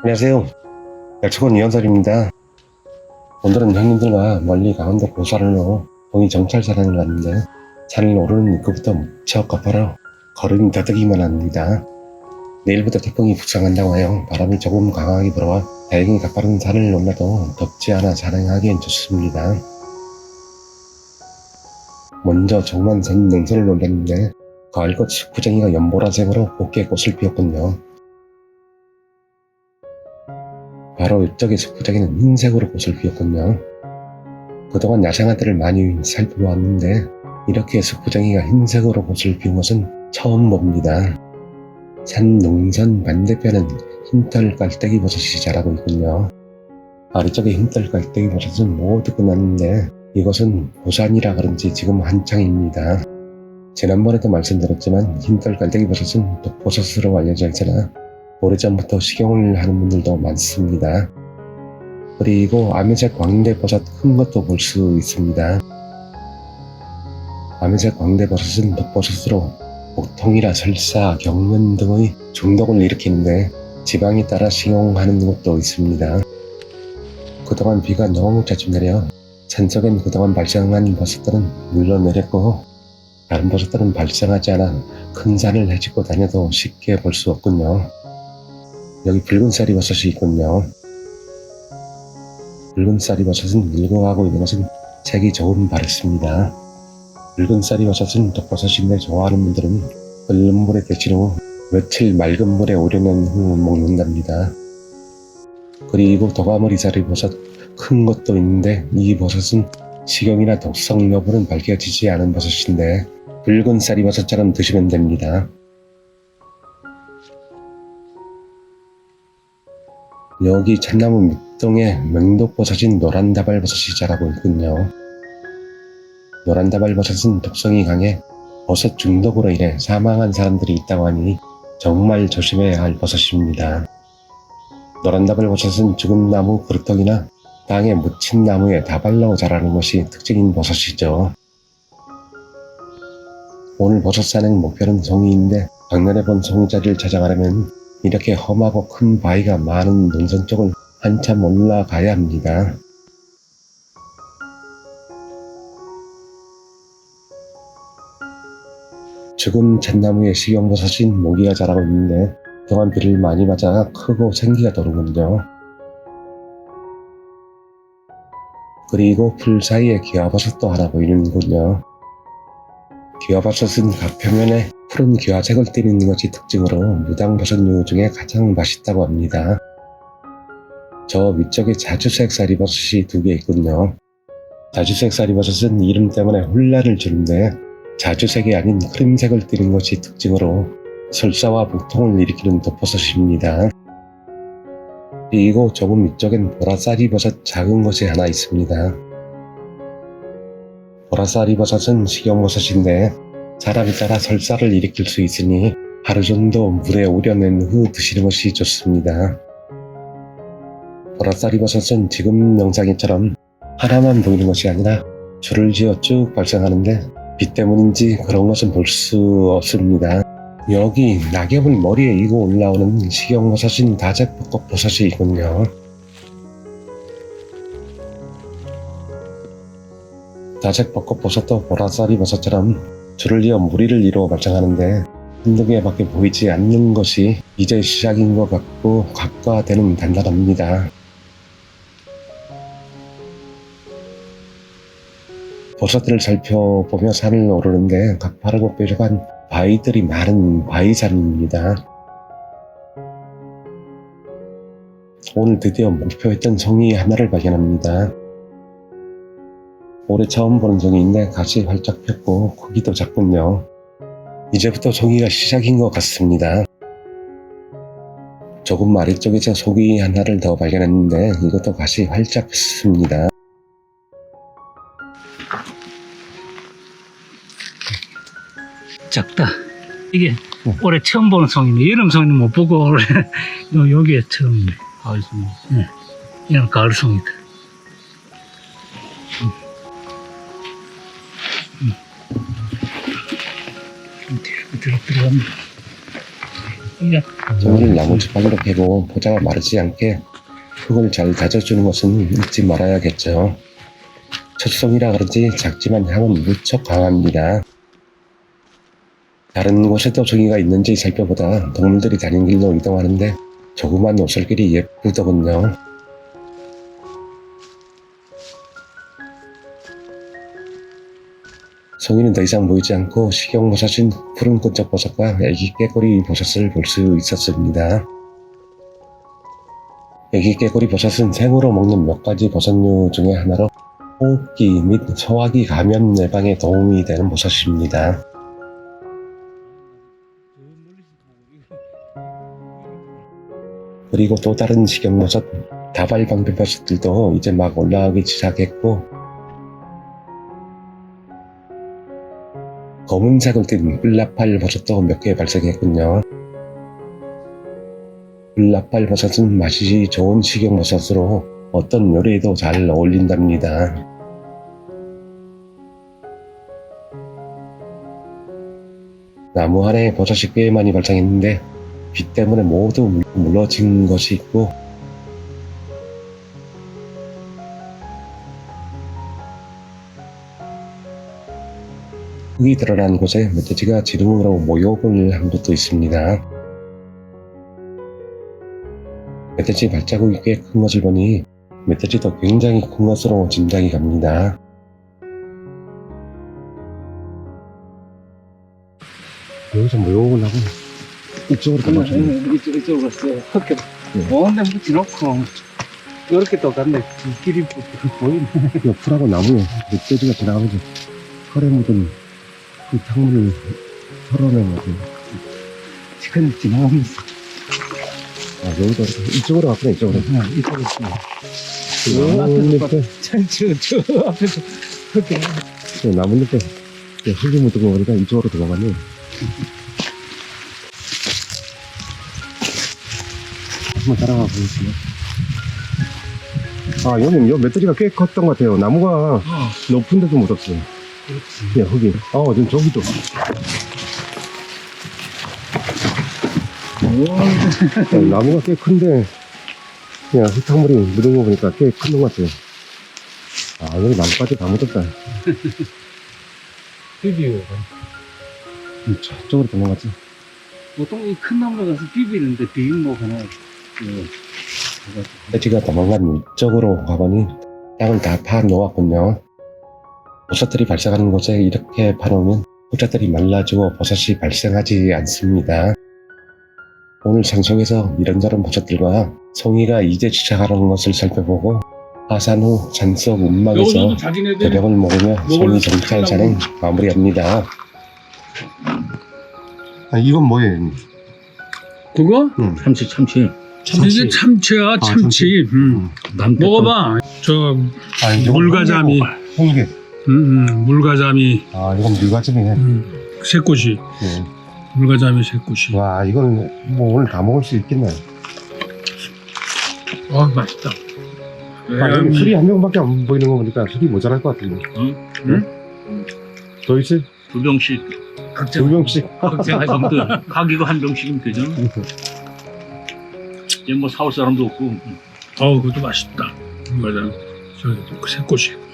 안녕하세요. 약초원 이현설입니다. 오늘은 형님들과 멀리 강원도 고사를로 동이 정찰산을 갔는데 산을 오르는 입구부터 무척 가파라 걸음이 더득이만 합니다. 내일부터 태풍이 북상한다고 해요. 바람이 조금 강하게 불어와 다행히 가파른 산을 올라도 덥지 않아 산행하기엔 좋습니다. 먼저 정만산 능선을 올랐는데 가을꽃 푸쟁이가 연보라색으로 곱게 꽃을 피웠군요. 바로 이쪽의 숲부작이는 흰색으로 꽃을 피웠군요. 그동안 야생아들을 많이 살펴보았는데 이렇게 숲부작이가 흰색으로 꽃을 피운 것은 처음 봅니다. 산 능선 반대편은 흰털 깔때기 버섯이 자라고 있군요. 아래쪽에 흰털 깔때기 버섯은 모두 끝났는데 이것은 보산이라 그런지 지금 한창입니다. 지난번에도 말씀드렸지만 흰털 깔때기 버섯은 독버섯으로 알려져 있으나 오래전부터 식용을 하는 분들도 많습니다. 그리고 아메색 광대버섯 큰 것도 볼 수 있습니다. 아메색 광대버섯은 독버섯으로 복통이나 설사, 경련 등의 중독을 일으키는데 지방에 따라 식용하는 곳도 있습니다. 그동안 비가 너무 자주 내려 산속엔 그동안 발생한 버섯들은 물러내렸고 다른 버섯들은 발생하지 않아 큰 산을 헤집고 다녀도 쉽게 볼 수 없군요. 여기 붉은 쌀이 버섯이 있군요. 붉은 쌀이 버섯은 늙어가고 있는 것은 색이 조금 바랬습니다. 붉은 쌀이 버섯은 독버섯인데 좋아하는 분들은 끓는 물에 데친 후 며칠 맑은 물에 우려낸 후 먹는답니다. 그리고 도가머리 쌀이 버섯 큰 것도 있는데 이 버섯은 식용이나 독성 여부는 밝혀지지 않은 버섯인데 붉은 쌀이 버섯처럼 드시면 됩니다. 여기 참나무 밑동에 맹독버섯인 노란다발버섯이 자라고 있군요. 노란다발버섯은 독성이 강해 버섯 중독으로 인해 사망한 사람들이 있다고 하니 정말 조심해야 할 버섯입니다. 노란다발버섯은 죽은 나무 그루터기나 땅에 묻힌 나무에 다발로 자라는 것이 특징인 버섯이죠. 오늘 버섯 산행 목표는 송이인데 작년에 본 송이 자리를 찾아가려면 이렇게 험하고 큰 바위가 많은 논산 쪽을 한참 올라가야 합니다. 죽은 잣나무에 식용버섯인 모기가 자라고 있는데 그동안 비를 많이 맞아 크고 생기가 도는군요. 그리고 풀 사이에 기와버섯도 하나 보이는군요. 기와버섯은 각 표면에 푸른 기와색을 띠는 것이 특징으로 무당버섯 류 중에 가장 맛있다고 합니다. 저 위쪽에 자주색 쌀이버섯이 두 개 있군요. 자주색 쌀이버섯은 이름 때문에 혼란을 주는데 자주색이 아닌 크림색을 띠는 것이 특징으로 설사와 복통을 일으키는 독버섯입니다. 그리고 조금 위쪽엔 보라쌀이버섯 작은 것이 하나 있습니다. 보라쌀이버섯은 식용버섯인데 사람에 따라 설사를 일으킬 수 있으니 하루 정도 물에 우려낸 후 드시는 것이 좋습니다. 보라쌀이버섯은 지금 영상에처럼 하나만 보이는 것이 아니라 줄을 지어 쭉 발생하는데 비 때문인지 그런 것은 볼 수 없습니다. 여기 낙엽을 머리에 이고 올라오는 식용버섯인 다재벚꽃버섯이 있군요. 다재벚꽃 버섯도 보라쌀이버섯처럼 줄을 이어 무리를 이루어 발생하는데 한두 개밖에 보이지 않는 것이 이제 시작인 것 같고 각과되는 단단합니다. 버섯들을 살펴보며 산을 오르는데 가파르고 뾰족한 바위들이 많은 바위산입니다. 오늘 드디어 목표했던 송이 하나를 발견합니다. 올해 처음 보는 송이인데 갓이 활짝 폈고 크기도 작군요. 이제부터 송이가 시작인 것 같습니다. 조금 아래쪽에서 송이 하나를 더 발견했는데 이것도 갓이 활짝 폈습니다. 작다. 이게 올해 처음 보는 송이네. 여름 송이는 못 보고 올해 요 여기에. 가을 송이. 네. 이건 가을 송이다. 들어 들어갑니다. 이게 송이를 나무 지팡이로 패고 보자가 마르지 않게 흙을 잘 다져주는 것은 잊지 말아야겠죠. 첫송이라 그런지 작지만 향은 무척 강합니다. 다른 곳에도 송이가 있는지 살펴보다 동물들이 다니는 길로 이동하는데 조그만 오솔길이 예쁘더군요. 송이는 더 이상 보이지 않고 식용버섯인 푸른 끈적버섯과 애기 깨꼬리 버섯을 볼 수 있었습니다. 애기 깨꼬리 버섯은 생으로 먹는 몇 가지 버섯류 중에 하나로 호흡기 및 소화기 감염 예방에 도움이 되는 버섯입니다. 그리고 또 다른 식용버섯 다발방패버섯들도 이제 막 올라오기 시작했고 검은색을 띤 뿔나팔 버섯도 몇 개 발생했군요. 뿔나팔 버섯은 맛이 좋은 식용버섯으로 어떤 요리에도 잘 어울린답니다. 나무 아래에 버섯이 꽤 많이 발생했는데 비 때문에 모두 물- 물러진 것이 있고 흙이 드러난 곳에 멧돼지가 지름으로 모욕을 한 곳도 있습니다. 멧돼지 발자국이 꽤 큰 것을 보니 멧돼지도 굉장히 큰 것으로 짐작이 갑니다. 여기서 모욕을 하고 이쪽으로 이쪽 이쪽 갔어. 이렇게 먼데 붙여놓고 이렇게 또 갔네. 이 길이 보이네. 옆으로하고 나무에 멧돼지가 지나가면서 털에 묻은 그 창문을 털어내면서 지금 지나가면서 아 여기도 이렇게 이쪽으로 갔구나 이쪽으로? 그냥 이쪽으로 그 나무 옆에 저저 저 앞에서 그렇게 그그 흙이 묻은 거 보니까 이쪽으로 들어가네. 한번 따라가 보겠습니다. 아 여기는 여 멧돼지가 꽤 컸던 것 같아요. 나무가 어. 높은 데도 묻었어요 그렇지. 예, 흙이 아 지금 저기도 어, 나무가 꽤 큰데. 그냥 흙탕물이 묻은 거 보니까 꽤 큰 것 같아요 아 여기 나무까지 다 묻었다. 비비고 저쪽으로 도망갔지 보통 이 큰 나무에 가서 비비는데 비빔목 하나 그 돼지가 도망간 이쪽으로 가보니 땅을 다 파놓았군요 버섯들이 발생하는 곳에 이렇게 파놓으면 호자들이 말라지고 버섯이 발생하지 않습니다 오늘 상속에서 이런저런 버섯들과 송이가 이제 시작하는 것을 살펴보고 하산 후 산속 운막에서 저녁을 먹으며 송이 정찰 산행 마무리합니다. 아, 이건 뭐예요? 그거? 응. 참치 참치 이게 참치야, 아, 참치. 음. 먹어봐. 저 아, 물가자미. 홍게. 음, 음, 물가자미. 아, 이건 물가자미네. 음, 새꼬시. 네. 물가자미 새꼬시. 와, 이거는 뭐 오늘 다 먹을 수 있겠네. 어, 맛있다. 아, 여기 술이 한 명밖에 안 보이는 거 보니까 술이 모자랄 것 같은데. 응? 더 있어요? 두 병씩 두 명씩. 각자 정도 가기고 한 병씩이면 되잖아. 얘뭐 사올 사람도 없고 어우, 그것도 맛있다. 물가자미. 저기 그 새꼬시.